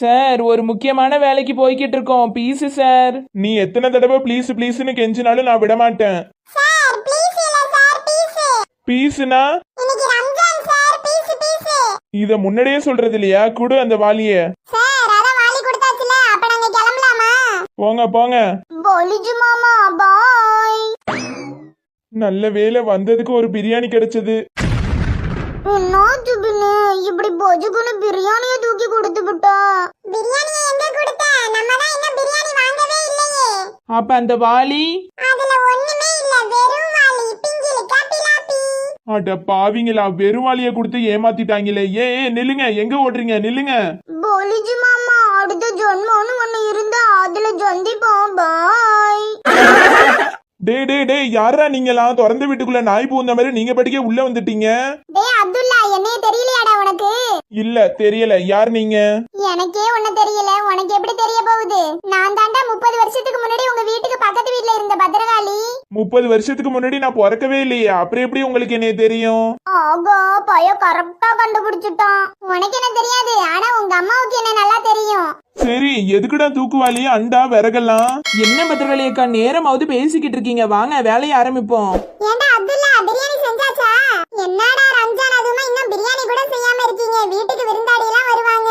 Sir ஒரு முக்கியமான வேலைக்கு போய்கிட்டு இருக்கோம் பீஸு சார். நீ எத்தனை தடவை ப்ளீஸ் ப்ளீஸ்னு கெஞ்சினாலும் நான் விட மாட்டேன் சார் ப்ளீஸ் இல்ல சார் பீஸ் பீஸ்னா இன்னைக்கு ரம்ஜான் சார் பீஸ் பீஸ் இத முன்னாடியே சொல்றது இல்லையா? குடு அந்த வாளிய. சார் அத வாளி கொடுத்தாச்சுல அப்ப நாங்க கிளம்பலாமா? போங்க போங்க. போலிஜு மாமா பாய் நல்ல வேலை வந்ததுக்கு ஒரு பிரியாணி கிடைச்சது. என்ன ஜுபினு இப்படி பொஜுக்குன்னு பிரியாணியை தூக்கி கொடுத்து விட்டா? பிரியாணியை எங்க கொடுத்த? நம்ம தான் இன்னும் பிரியாணி வாங்கவே இல்லையே. அப்ப அந்த வாளி அதுல ஒண்ணுமே இல்ல. வெறும் வாளி பிங்கிலிக்கா பிலாப்பி. அட பாவிங்களா வெறும் வாளிய கொடுத்து ஏமாத்திட்டாங்களே. ஏ ஏ, நில்லுங்க. எங்க ஓடுறீங்க? நில்லுங்க. போலிஜு மாமா அடுத்த ஜென்மம்னு ஒண்ணு இருந்தா அதுல ஜந்திப்போம். பாய் டே டே டே யாரா நீங்களாம் திறந்த வீட்டுக்குள்ள நாய் பூந்த மாதிரி நீங்க படிக்க உள்ள வந்துட்டீங்க? டேய் அப்துல்லா என்னைய தெரியலையாடா உனக்கு? இல்ல தெரியல. யார் நீங்க? எனக்கே ஒண்ணு தெரியல. உனக்கு எப்படி தெரிய போகுது? நான் தாண்டா முப்பது வருஷத்துக்கு முன்னாடி உங்க வீட்டுக்கு பக்கத்து வீட்ல இருந்த பத்திரகாளி. முப்பது வருஷத்துக்கு முன்னாடி நான் பிறக்கவே இல்லையே. அப்புறம் எப்படி உங்களுக்கு என்ன தெரியும்? ஆகா பய கரெக்டா கண்டுபிடிச்சிட்டான். உனக்கு என்ன தெரியாது ஆனா உங்க அம்மாவுக்கு என்ன நல்லா தெரியும் சரி எதுக்குடா தூக்குவாளி அண்டா விறகெல்லாம்? என்ன பத்திரகாளி அக்கா நேரமாவது பேசிக்கிட்டு இருக்கீங்க. வாங்க வேலையை ஆரம்பிப்போம். ஏண்டா அப்துல்லா பிரியாணி செஞ்சாச்சா? என்னடா ரம்ஜான் அதுவுமா இன்னும் பிரியாணி கூட செய்யாம இருக்கீங்க? வீட்டுக்கு விருந்தாடி எல்லாம் வருவாங்க.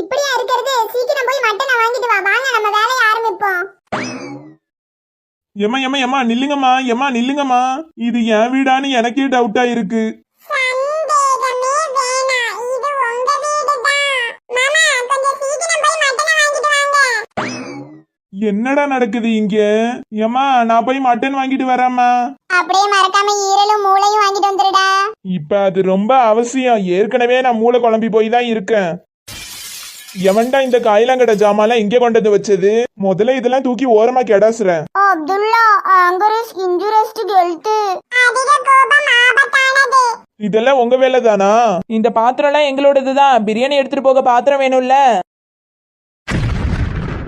இப்படியா இருக்கிறது? சீக்கிரம் போய் மட்டனை வாங்கிட்டு வா. வாங்க நம்ம வேலையை ஆரம்பிப்போம். எம்மா எம்மா எம்மா நில்லுங்கம்மா எம்மா நில்லுங்கம்மா. இது என் வீடான்னு எனக்கே டவுட்டா இருக்கு. என்னடா நடக்குது இங்க? ஏம்மா நான் போய் மட்டன் வாங்கிட்டு வரேம்மா. அப்படியே மறக்காம ஈரலும் மூளையும் வாங்கிட்டு வந்துடுடா இப்ப அது ரொம்ப அவசியம். ஏற்கனவே நான் மூளை குழம்பி போய் தான் இருக்கேன். எவன்டா இந்த காயிலாங்கடை ஜாமான்லாம் இங்கே கொண்டு வந்து வச்சது? முதல்ல இதெல்லாம் தூக்கி ஓரமா கெடாசுறேன். அப்துல்லா ஆங்கரஸ் இன்ஜுரஸ்ட் கெல்த்து அதிக கோபம் ஆபத்தானது. இதெல்லாம் உங்க வேலை தானா இந்த பாத்திரம்லாம் எங்களோடது தான் பிரியாணி எடுத்துட்டு போக பாத்திரம் வேணும்ல.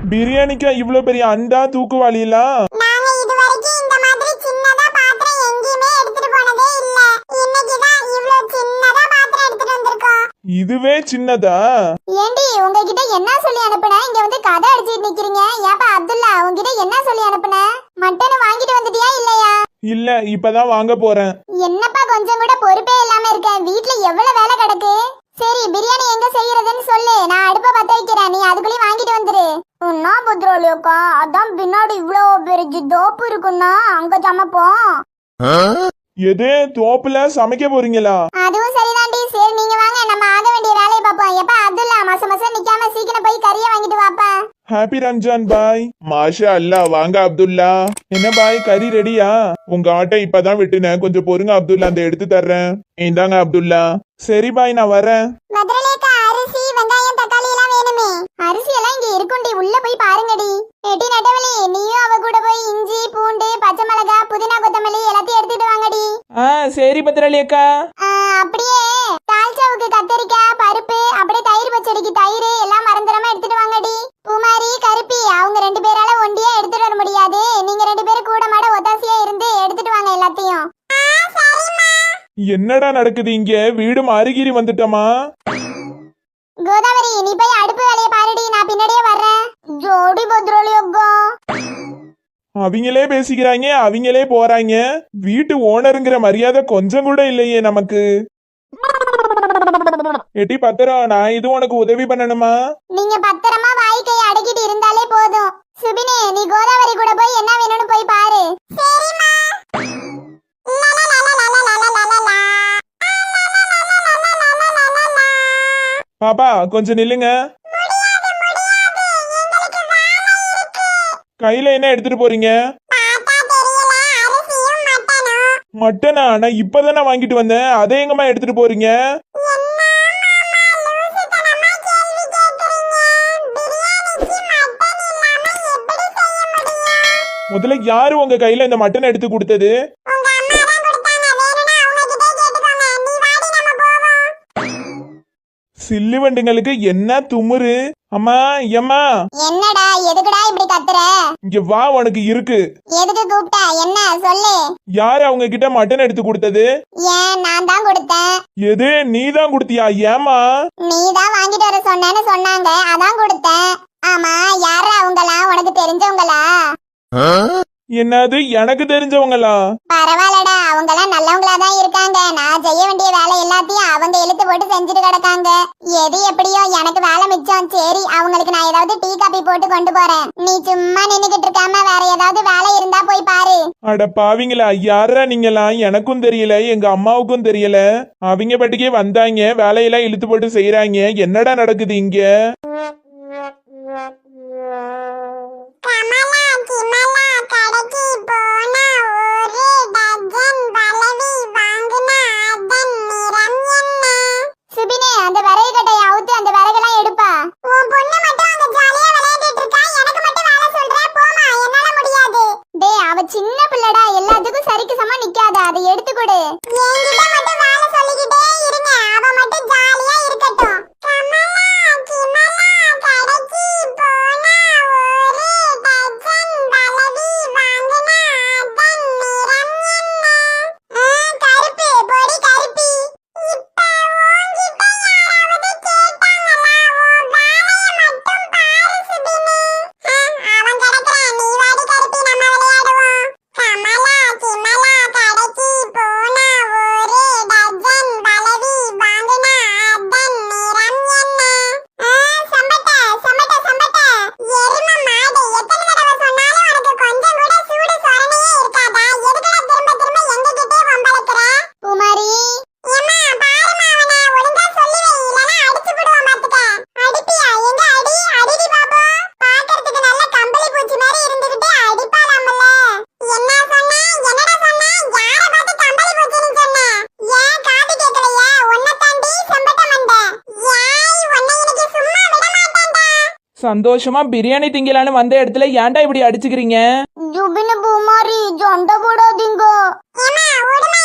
பிரியாணிக்கா இவ்ளோ பெரிய அண்டா தூக்குவாளிலாம் நாங்க இதுவரைக்கும் இந்த மாதிரி சின்னதா பாத்திரம் எங்கேயுமே எடுத்துட்டு போனதே இல்ல. இன்னைக்கு தான் இவ்ளோ சின்னதா பாத்திரம் எடுத்துட்டு வந்திருக்கோம். இதுவே சின்னதா? ஏண்டி உங்ககிட்ட என்ன சொல்லி அனுப்புன? இங்க வந்து கதை அடிச்சிட்டு நிக்கிறீங்க. ஏப்பா அப்துல்லா உங்ககிட்ட என்ன சொல்லி அனுப்புன? மட்டன் வாங்கிட்டு வந்துட்டியா இல்லையா? இல்ல இப்பதான் வாங்க போறேன். என்னப்பா கொஞ்சம் கூட பொறுப்பே இல்லாம இருக்க? வீட்ல எவ்வளவு வேலை கிடக்கு? சரி பிரியாணி எங்க செய்யறதுன்னு சொல்லு. நான் அடுப்ப பத்த வைக்கிறேன். நீ அதுக்குள்ளே வாங்கிட்டு வந்துரு. உன்னா புத்ரோலியோக்கா அதான் பின்னாடி இவ்ளோ பெரிய தோப்பு இருக்குன்னா அங்க சமைப்போம். எது தோப்புல சமைக்க போறீங்களா? அதுவும் சரிதான்டி சரி நீங்க வாங்க. நம்ம ஆக வேண்டிய வேலையை பார்ப்போம். எப்ப அப்துல்லா மச மச நிக்காம சீக்கிரம் போய் கறியை வாங்கிட்டு வாப்பா. ஹாப்பி ரம்ஜான் பாய் மாஷா அல்லா வாங்க அப்துல்லா. என்ன பாய் கறி ரெடியா? உங்க ஆட்டை இப்பதான் விட்டுனேன். கொஞ்சம் பொறுங்க அப்துல்லா அந்த எடுத்து தர்றேன். இந்தாங்க அப்துல்லா. சரி பாய் நான் வரேன். இருக்குண்டி உள்ள போய் பாருங்கடி. எட்டி நட்டவழி நீயும் அவ கூட போய் இஞ்சி பூண்டு பச்சை மிளகா புதினா கொத்தமல்லி எல்லாத்தையும் எடுத்துட்டு வாங்கடி. ஆ சரி பத்திரகாளி அக்கா. ஆ, அப்படியே தால்ச்சாவுக்கு கத்தரிக்காய் பருப்பு அப்படியே தயிர் பச்சடிக்கு தயிர் எல்லாம் மறந்துடாம எடுத்துட்டு வாங்கடி. பூமாரி கருப்பி அவங்க ரெண்டு பேரால ஒண்டியா எடுத்துட்டு வர முடியாது. நீங்க ரெண்டு பேரும் கூட மாட ஒத்தாசியா இருந்து எடுத்துட்டு வாங்க எல்லாத்தையும். என்னடா நடக்குது இங்க? வீடு மாறிகிரி வந்துட்டோமா? கோதாவரி நீ போய் அடுப்பு வேலையை பாருடி நான் பின்னாடியே வர்றேன் ஜோடி பத்ரோலி யோகா அவங்களே பேசிக்கிறாங்க அவங்களே போறாங்க. வீட்டு ஓனருங்கிற மரியாதை கொஞ்சம் கூட இல்லையே நமக்கு. எட்டி பத்திரம் நான் இது உனக்கு உதவி பண்ணணுமா? நீங்க பத்திரமா வாய் கை அடக்கிட்டு இருந்தாலே போதும். சுபினே நீ கோதாவரி கூட போய் என்ன வேணும்னு போய் பாரு. பாப்பா கொஞ்சம் நில்லுங்க. கையில என்ன எடுத்துட்டு போறீங்க? மட்டனா? நான் இப்பதானே வாங்கிட்டு வந்தேன். அதை எங்கம்மா எடுத்துட்டு போறீங்க? முதல்ல யாரு உங்க கையில இந்த மட்டன் எடுத்து கொடுத்தது? சில்லு வண்டுங்களுக்கு என்ன துமுறு அம்மா எம்மா? என்னடா எதுக்குடா இப்படி கத்துற? இங்க வா உனக்கு இருக்கு. எதுக்கு கூப்பிட்ட? என்ன சொல்லு. யாரு அவங்க கிட்ட மட்டன் எடுத்து கொடுத்தது? ஏன் நான் தான் கொடுத்தேன். எது நீ தான் கொடுத்தியா? ஏமா நீ தான் வாங்கிட்டு வர சொன்னேன்னு சொன்னாங்க. அதான் கொடுத்தேன். ஆமா யாரா அவங்களா? உனக்கு தெரிஞ்சவங்களா? என்னது எனக்கு தெரிஞ்சவங்களா? பரவாயில்லடா அவங்கெல்லாம் நல்லவங்களா தான் இருக்காங்க. நான் செய்ய வேண்டிய வேலை எல்லாத்தையும் அவங்க இழுத்து போட்டு செஞ்சுட்டு கிடக்காங்க. எது எப்படியோ எனக்கு வேலை மிச்சம். சரி அவங்களுக்கு நான் ஏதாவது டீ காபி போட்டு கொண்டு போறேன். நீ சும்மா நின்னுகிட்டு இருக்காம வேற ஏதாவது வேலை இருந்தா போய் பாரு. அட பாவிங்களா யாரா நீங்களாம்? எனக்கும் தெரியல எங்க அம்மாவுக்கும் தெரியல. அவங்க பட்டுக்கே வந்தாங்க வேலையெல்லாம் இழுத்து போட்டு செய்யறாங்க என்னடா நடக்குது இங்க? சந்தோஷமா பிரியாணி திங்கலான்னு வந்த இடத்துல ஏன்டா இப்படி அடிச்சுக்கிறீங்க? ஜுபின் பூமாரி ஜொண்ட போடாதீங்க. ஏமா இருந்தா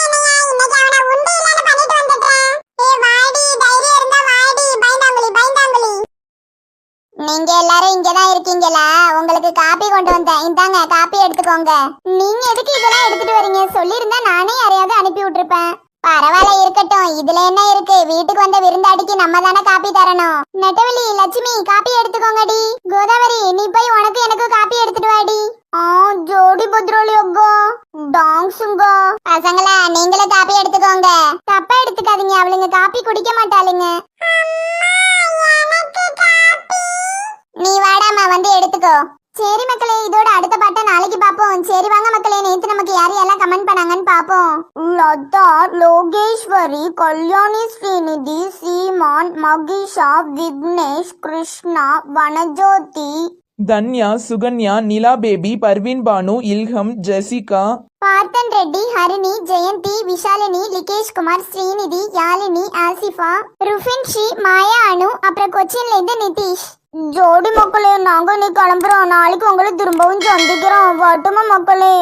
நீங்க எல்லாரும் இங்கதான் இருக்கீங்களா? உங்களுக்கு காப்பி கொண்டு வந்தேன். இந்தாங்க காப்பி எடுத்துக்கோங்க. நீங்க எதுக்கு இதெல்லாம் எடுத்துட்டு வரீங்க? சொல்லியிருந்தா நானே யாரையாவது அனுப்பி விட்டுருப்பேன். பரவாயில்ல இருக்கட்டும். இதுல என்ன இருக்கு? வீட்டுக்கு வந்த விருந்தாடிக்கு நம்ம தானே காப்பி தரணும். நெட்டவள்ளி லட்சுமி காப்பி எடுத்துக்கோங்கடி. கோதாவரி நீ போய் உனக்கு எனக்கு காப்பி எடுத்துட்டு வாடி. ஆ ஜோடி பத்ரோலி அக்கா டாங்ஸுங்க. பசங்களா நீங்களும் காப்பி எடுத்துக்கோங்க. தப்பா எடுத்துக்காதீங்க. அவளுங்க காப்பி குடிக்க மாட்டாளுங்க. நீ வாடாமா வந்து எடுத்துக்கோ. சரி மக்களே இதோட அடுத்த பாட்டை நாளைக்கு பாப்போம் சரி வாங்க மக்களே. நேத்து நமக்கு யார் கமெண்ட் பண்ணாங்கன்னு பாப்போம். Latha Lokeshwari Kalyani Srinidhi Seeman Mahisha Vignesh Krishna Vanajothi. Dhanya Sukanya Nila Baby Parveen Banu Ilham Jessica. பார்த்தன் ரெட்டி ஹரிணி ஜெயந்தி விஷாலினி லிகேஷ் குமார் ஸ்ரீநிதி யாழினி ஆசிஃபா. ருஃபின் ஸ்ரீ மாயா அனு அப்புறம் கொச்சின்ல இருந்து நிதிஷ். ஜோடி மக்களே நாங்க நீ கிளம்புறோம். நாளைக்கு உங்களை திரும்பவும் சந்திக்கிறோம். வட்டுமா மக்களே?